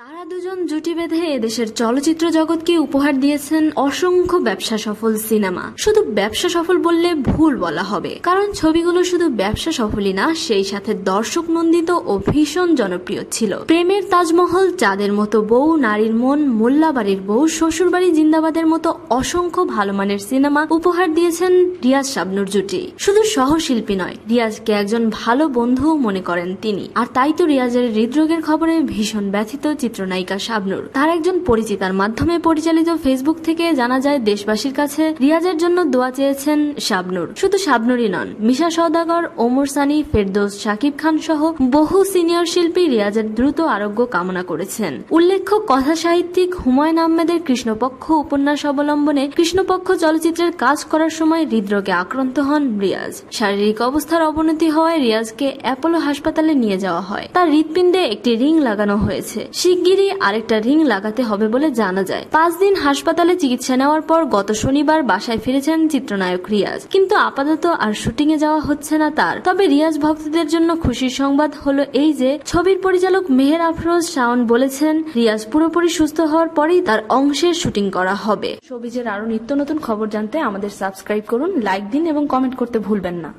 তারা দুজন জুটি বেঁধে এদেশের চলচ্চিত্র জগৎকে উপহার দিয়েছেন অসংখ্য ব্যবসা সফল সিনেমা। শুধু ব্যবসা সফল বললে ভুল বলা হবে। কারণ ছবিগুলো শুধু ব্যবসা সফলই না, সেই সাথে দর্শক নন্দিত ও ভীষণ জনপ্রিয় ছিল। প্রেমের তাজমহল, চাঁদের মতো বউ, নারীর মন, মোল্লাবাড়ির বউ, শ্বশুরবাড়ি জিন্দাবাদের মতো অসংখ্য ভালো মানের সিনেমা উপহার দিয়েছেন রিয়াজ শাবনুর জুটি। শুধু সহশিল্পী নয়, রিয়াজকে একজন ভালো বন্ধুও মনে করেন তিনি। আর তাই তো রিয়াজের হৃদরোগের খবরে ভীষণ ব্যথিত চিত্রনায়িকা শাবনুর। তার একজন পরিচিতার মাধ্যমে পরিচালিত ফেসবুক থেকে জানা যায়, দেশবাসীর কাছে রিয়াজের জন্য দোয়া চেয়েছেন শাবনুর। শুধু শাবনুরই নন, মিশা সওদাগর, ওমর সানি, ফেরদৌস শাকিব খান সহ বহু সিনিয়র শিল্পী রিয়াজের দ্রুত আরোগ্য কামনা করেছেন। উল্লেখ্য কথা সাহিত্যিক হুমায়ুন আহমেদের কৃষ্ণপক্ষ উপন্যাস অবলম্বনে কৃষ্ণপক্ষ চলচ্চিত্রের কাজ করার সময় হৃদরোগে আক্রান্ত হন রিয়াজ। শারীরিক অবস্থার অবনতি হওয়ায় রিয়াজকে অ্যাপোলো হাসপাতালে নিয়ে যাওয়া হয়। তার হৃৎপিণ্ডে একটি রিং লাগানো হয়েছে। শিগগিরই আরেকটা রিং লাগাতে হবে বলে জানা যায়। পাঁচ দিন হাসপাতালে চিকিৎসা নেওয়ার পর গত শনিবার বাসায় ফিরেছেন চিত্রনায়ক রিয়াজ। কিন্তু আপাতত আর শুটিং এ যাওয়া হচ্ছে না তার। তবে রিয়াজ ভক্তদের জন্য খুশির সংবাদ হলো এই যে, ছবির পরিচালক মেহের আফরোজ শাওন বলেছেন, রিয়াজ পুরোপুরি সুস্থ হওয়ার পরেই তার অংশের শুটিং করা হবে। সবিজের আরও নিত্য নতুন খবর জানতে আমাদের সাবস্ক্রাইব করুন, লাইক দিন এবং কমেন্ট করতে ভুলবেন না।